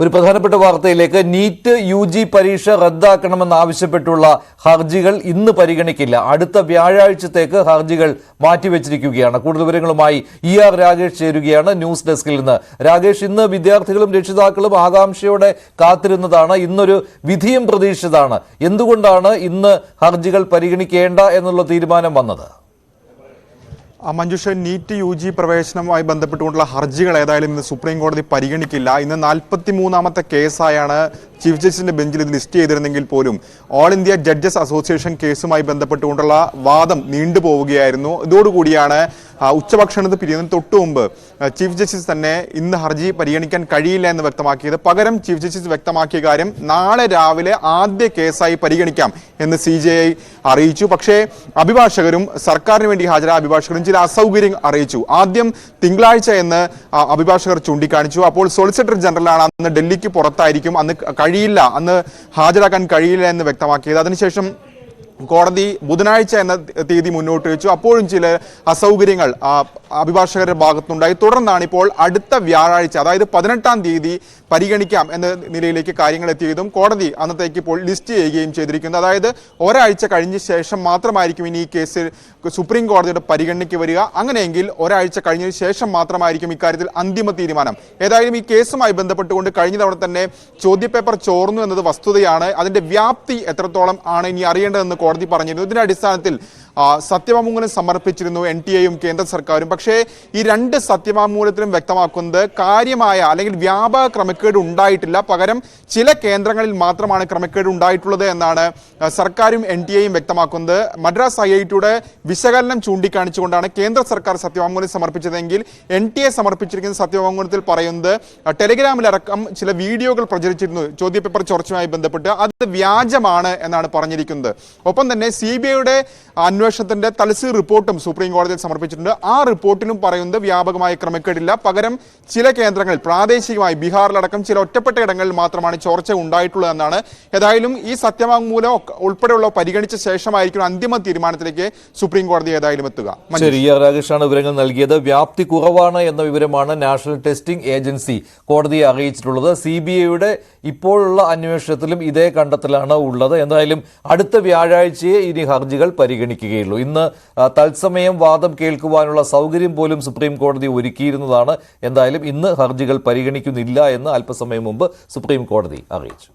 ഒരു പ്രധാനപ്പെട്ട വാർത്തയിലേക്ക് നീറ്റ് യു ജി പരീക്ഷ റദ്ദാക്കണമെന്നാവശ്യപ്പെട്ടുള്ള ഹർജികൾ ഇന്ന് പരിഗണിക്കില്ല. അടുത്ത വ്യാഴാഴ്ചത്തേക്ക് ഹർജികൾ മാറ്റിവെച്ചിരിക്കുകയാണ്. കൂടുതൽ വിവരങ്ങളുമായി ഇ ആർ രാകേഷ് ചേരുകയാണ് ന്യൂസ് ഡെസ്കിൽ നിന്ന്. രാകേഷ് ഇന്ന് വിദ്യാർത്ഥികളും രക്ഷിതാക്കളും ആകാംക്ഷയോടെ കാത്തിരുന്നതാണ്. ഇന്നൊരു വിധിയും പ്രതീക്ഷിച്ചതാണ്. എന്തുകൊണ്ടാണ് ഇന്ന് ഹർജികൾ പരിഗണിക്കേണ്ട എന്നുള്ള തീരുമാനം വന്നത്? മഞ്ജുഷ നീറ്റ് യു ജി പ്രവേശനവുമായി ബന്ധപ്പെട്ടുകൊണ്ടുള്ള ഹർജികൾ ഏതായാലും ഇന്ന് സുപ്രീം കോടതി പരിഗണിക്കില്ല. ഇന്ന് നാൽപ്പത്തി മൂന്നാമത്തെ കേസായാണ് ചീഫ് ജസ്റ്റിസിന്റെ ബെഞ്ചിൽ ഇത് ലിസ്റ്റ് ചെയ്തിരുന്നെങ്കിൽ പോലും ഓൾ ഇന്ത്യ ജഡ്ജസ് അസോസിയേഷൻ കേസുമായി ബന്ധപ്പെട്ടുകൊണ്ടുള്ള വാദം നീണ്ടുപോവുകയായിരുന്നു ഇതോടുകൂടിയാണ് ഉച്ചഭക്ഷണത്തിൽ പിരിയുന്നതിന് തൊട്ടു മുമ്പ് ചീഫ് ജസ്റ്റിസ് തന്നെ ഇന്ന് ഹർജി പരിഗണിക്കാൻ കഴിയില്ല എന്ന് വ്യക്തമാക്കിയത്. പകരം ചീഫ് ജസ്റ്റിസ് വ്യക്തമാക്കിയ കാര്യം നാളെ രാവിലെ ആദ്യ കേസായി പരിഗണിക്കാം എന്ന് സി ജെ ഐ അറിയിച്ചു. പക്ഷേ അഭിഭാഷകരും സർക്കാരിന് വേണ്ടി ഹാജരായ അഭിഭാഷകരും ചില അസൗകര്യം അറിയിച്ചു. ആദ്യം തിങ്കളാഴ്ച എന്ന് അഭിഭാഷകർ ചൂണ്ടിക്കാണിച്ചു. അപ്പോൾ സോളിസിറ്റർ ജനറലാണ് അന്ന് ഡൽഹിക്ക് പുറത്തായിരിക്കും. അന്ന് കഴിയില്ല. അന്ന് ഹാജരാക്കാൻ കഴിയില്ല എന്ന് വ്യക്തമാക്കിയത്. അതിനുശേഷം കോടതി ബുധനാഴ്ച എന്ന തീയതി മുന്നോട്ട് വെച്ചു. അപ്പോഴും ചില അസൗകര്യങ്ങൾ അഭിഭാഷകരുടെ ഭാഗത്തുനിന്നുണ്ടായി. തുടർന്നാണ് ഇപ്പോൾ അടുത്ത വ്യാഴാഴ്ച അതായത് പതിനെട്ടാം തീയതി പരിഗണിക്കാം എന്ന നിലയിലേക്ക് കാര്യങ്ങൾ എത്തിയതും കോടതി അന്നത്തേക്ക് ഇപ്പോൾ ലിസ്റ്റ് ചെയ്യുകയും ചെയ്തിരിക്കുന്നത് അതായത് ഒരാഴ്ച കഴിഞ്ഞ ശേഷം മാത്രമായിരിക്കും ഇനി ഈ കേസ് സുപ്രീം കോടതിയുടെ പരിഗണനയ്ക്ക് വരിക. അങ്ങനെയെങ്കിൽ ഒരാഴ്ച കഴിഞ്ഞതിന് ശേഷം മാത്രമായിരിക്കും ഇക്കാര്യത്തിൽ അന്തിമ തീരുമാനം. ഏതായാലും ഈ കേസുമായി ബന്ധപ്പെട്ടുകൊണ്ട് കഴിഞ്ഞ തവണ തന്നെ ചോദ്യപേപ്പർ ചോർന്നു എന്നത് വസ്തുതയാണ്. അതിന്റെ വ്യാപ്തി എത്രത്തോളം ആണ് ഇനി അറിയേണ്ടതെന്ന് കോടതി പറഞ്ഞിരുന്നു. ഇതിന്റെ അടിസ്ഥാനത്തിൽ സത്യവാങ്മൂലം സമർപ്പിച്ചിരുന്നു എൻ ടി എയും കേന്ദ്ര സർക്കാരും. പക്ഷേ ഈ രണ്ട് സത്യവാങ്മൂലത്തിലും വ്യക്തമാക്കുന്നത് കാര്യമായ അല്ലെങ്കിൽ വ്യാപക ക്രമക്കേട് ഉണ്ടായിട്ടില്ല. പകരം ചില കേന്ദ്രങ്ങളിൽ മാത്രമാണ് ക്രമക്കേട് ഉണ്ടായിട്ടുള്ളത് എന്നാണ് സർക്കാരും എൻ ടി എയും വ്യക്തമാക്കുന്നത്. മദ്രാസ് ഐ ഐ ടിയുടെ വിശകലനം ചൂണ്ടിക്കാണിച്ചുകൊണ്ടാണ് കേന്ദ്ര സർക്കാർ സത്യവാങ്മൂലം സമർപ്പിച്ചതെങ്കിൽ എൻ ടി എ സമർപ്പിച്ചിരിക്കുന്ന സത്യവാങ്മൂലത്തിൽ പറയുന്നത് ടെലിഗ്രാമിലടക്കം ചില വീഡിയോകൾ പ്രചരിച്ചിരുന്നു ചോദ്യപേപ്പർ ചോർച്ചയുമായി ബന്ധപ്പെട്ട്. അത് വ്യാജമാണ് എന്നാണ് പറഞ്ഞിരിക്കുന്നത്. ഒപ്പം തന്നെ സി ബി ഐയുടെ അന്വേഷണത്തിന്റെ തലസീർ റിപ്പോർട്ടും സുപ്രീം കോടതിയിൽ സമർപ്പിച്ചിട്ടുണ്ട്. ആ റിപ്പോർട്ടിലും പറയുന്നത് വ്യാപകമായ ക്രമക്കേടില്ല. പകരം ചില കേന്ദ്രങ്ങളിൽ പ്രാദേശികമായി ബീഹാറിലടക്കം ചില ഒറ്റപ്പെട്ട ഇടങ്ങളിൽ മാത്രമാണ് ചോർച്ച ഉണ്ടായിട്ടുള്ളതെന്നാണ് ഏതായാലും ഈ സത്യവാങ്മൂലം ഉൾപ്പെടെയുള്ള പരിഗണിച്ച ശേഷമായിരിക്കും അന്തിമ തീരുമാനത്തിലേക്ക് സുപ്രീം കോടതി ഏതായാലും എത്തുക. ശരി രാകേഷാണ് വിവരങ്ങൾ നൽകിയത്. വ്യാപ്തി കുറവാണ് എന്ന വിവരമാണ് നാഷണൽ ടെസ്റ്റിംഗ് ഏജൻസി കോടതിയെ അറിയിച്ചിട്ടുള്ളത്. സി ബി ഐയുടെ ഇപ്പോഴുള്ള അന്വേഷണത്തിലും ഇതേ കണ്ടെത്തലാണ് ഉള്ളത്. എന്തായാലും അടുത്ത വ്യാഴാഴ്ചയെ ഇനി ഹർജികൾ പരിഗണിക്കുകയുള്ളൂ ഇന്ന് തത്സമയം വാദം കേൾക്കുവാനുള്ള സൗകര്യം പോലും സുപ്രീം കോടതി ഒരുക്കിയിരുന്നതാണ്. എന്തായാലും ഇന്ന് ഹർജികൾ പരിഗണിക്കുന്നില്ല എന്ന് അല്പസമയം മുമ്പ് സുപ്രീം കോടതി അറിയിച്ചു.